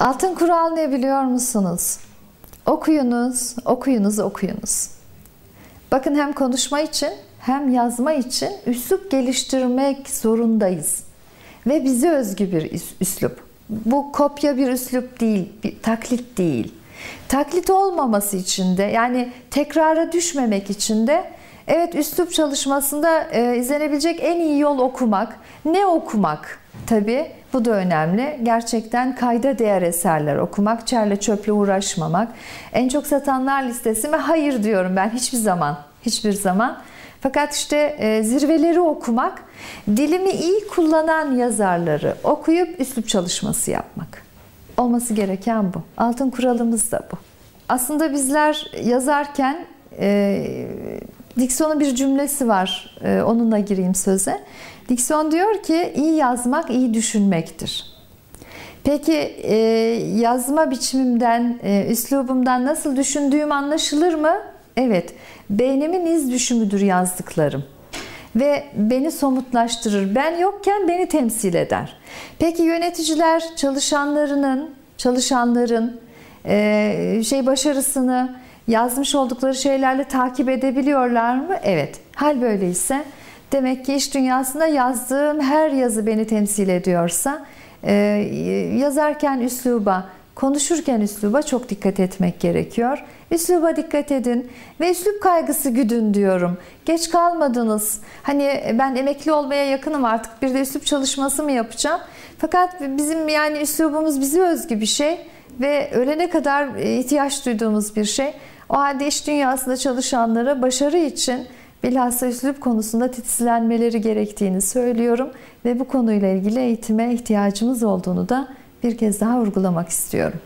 Altın kural ne biliyor musunuz? Okuyunuz, okuyunuz, okuyunuz. Bakın hem konuşma için hem yazma için üslup geliştirmek zorundayız. Ve bize özgü bir üslup. Bu kopya bir üslup değil, bir taklit değil. Taklit olmaması için de yani tekrara düşmemek için de evet üslup çalışmasında e, izlenebilecek en iyi yol okumak. Ne okumak? Tabii bu da önemli. Gerçekten kayda değer eserler okumak, çerle çöple uğraşmamak. En çok satanlar listesi mi? Hayır diyorum ben hiçbir zaman. Hiçbir zaman. Fakat işte e, zirveleri okumak, dilimi iyi kullanan yazarları okuyup üslup çalışması yapmak. Olması gereken bu. Altın kuralımız da bu. Aslında bizler yazarken e, Dikson'un bir cümlesi var. E, onunla gireyim söze. Dikson diyor ki iyi yazmak iyi düşünmektir. Peki e, yazma biçimimden, e, üslubumdan nasıl düşündüğüm anlaşılır mı? Evet, beynimin iz düşümüdür yazdıklarım. Ve beni somutlaştırır. Ben yokken beni temsil eder. Peki yöneticiler çalışanlarının, çalışanların şey başarısını yazmış oldukları şeylerle takip edebiliyorlar mı? Evet. Hal böyleyse demek ki iş dünyasında yazdığım her yazı beni temsil ediyorsa e, yazarken üsluba, konuşurken üsluba çok dikkat etmek gerekiyor. Üsluba dikkat edin ve üslup kaygısı güdün diyorum. Geç kalmadınız. Hani ben emekli olmaya yakınım artık bir de üslup çalışması mı yapacağım? Fakat bizim yani üslubumuz bize özgü bir şey ve ölene kadar ihtiyaç duyduğumuz bir şey. O halde iş dünyasında çalışanlara başarı için bilhassa üslup konusunda titizlenmeleri gerektiğini söylüyorum ve bu konuyla ilgili eğitime ihtiyacımız olduğunu da bir kez daha vurgulamak istiyorum.